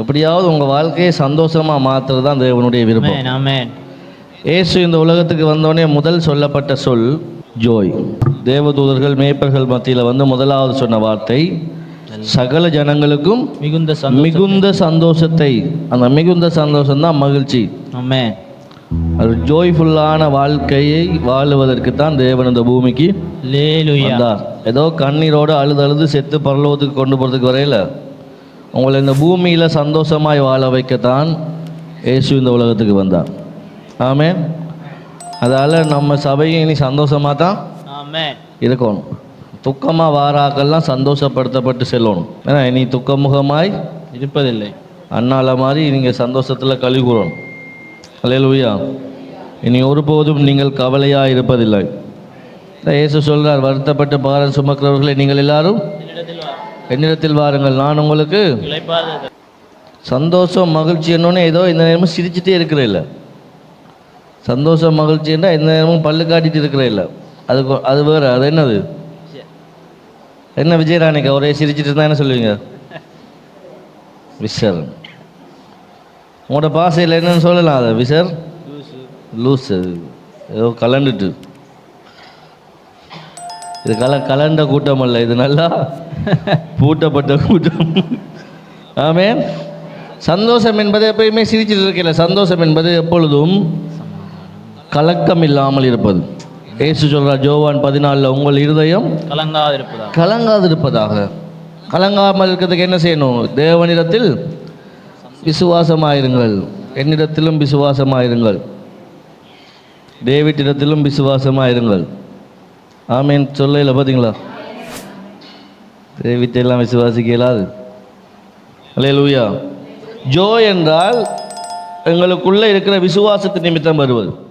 எப்படியாவது உங்கள் வாழ்க்கையை சந்தோஷமாக மாற்றுறது தான் தேவனுடைய விருப்பம். இயேசு இந்த உலகத்துக்கு வந்தோடனே முதல் சொல்லப்பட்ட சொல் ஜோய். தேவதூதர்கள் மேய்ப்பர்கள் மத்தியில் வந்து முதலாவது சொன்ன வார்த்தை சகல ஜனங்களுக்கும் மிகுந்த மிகுந்த சந்தோஷத்தை. அந்த மிகுந்த சந்தோஷம் தான் மகிழ்ச்சி. அது ஜோய்ஃபுல்லான வாழ்க்கையை வாழுவதற்கு தான் தேவன் இந்த பூமிக்கு ஏதோ கண்ணீரோடு அழுது அழுது செத்து பரலோகத்துக்கு கொண்டு போகிறதுக்கு வரையில உங்களை இந்த பூமியில் சந்தோஷமாய் வாழ வைக்கத்தான் இயேசு இந்த உலகத்துக்கு வந்தார். ஆமென். அதால் நம்ம சபையை இனி சந்தோஷமாக தான். இருக்கணும். துக்கமாக வாராக்கெல்லாம் சந்தோஷப்படுத்தப்பட்டு செல்லணும். ஏன்னா இனி துக்கமுகமாய் இருப்பதில்லை. அண்ணால மாதிரி நீங்கள் சந்தோஷத்தில் கழி கூறணும் அல்லேலூயா. இனி ஒருபோதும் நீங்கள் கவலையாக இருப்பதில்லை. இயேசு சொல்றார் வருத்தப்பட்டு பாரம் சுமக்கிறவர்களை நீங்கள் எல்லாரும் என்னிடத்தில் வாருங்கள். நான் உங்களுக்கு சந்தோஷம் மகிழ்ச்சி என்னன்னு ஏதோ இந்த நேரமும் சிரிச்சுட்டே இருக்கிற இல்லை சந்தோஷம் மகிழ்ச்சின்னா எந்த நேரமும் பல்லு காட்டிட்டு இருக்கிற இல்லை அது அது வேறு அது என்னது? என்ன விஜயராணிக்கா ஒரே சிரிச்சிட்டு இருந்தா என்ன சொல்லுவீங்க? விசர். உங்களோட பாசையில் என்னன்னு சொல்லலாம் அதை விசர்? லூஸ் அது ஏதோ கலண்டுட்டு. இது கல கலண்ட கூட்டம் அல்ல இது நல்லா பூட்டப்பட்ட கூட்டம். ஆமென். சந்தோஷம் என்பது எப்பயுமே சிரிச்சிட்டு இருக்கல சந்தோஷம் என்பது எப்பொழுதும் கலக்கம் இல்லாமல் இருப்பது. ஏசு சொல்றார் ஜோவான் பதினாலில் உங்கள் இருதயம் கலங்காது இருப்பதா கலங்காதிருப்பதாக. கலங்காமல் இருக்கிறதுக்கு என்ன செய்யணும்? தேவனிடத்தில் விசுவாசமாயிருங்கள். என்னிடத்திலும் விசுவாசமாயிருங்கள். டேவிட்டிடத்திலும் விசுவாசமாயிருங்கள். ஆமீன். சொல்லல பார்த்தீங்களா? தேவித்தையெல்லாம் விசுவாசிக்க இயலாது அல்லே லூயா ஜோ என்றால் எங்களுக்குள்ளே இருக்கிற விசுவாசத்து நிமித்தம் வருவது.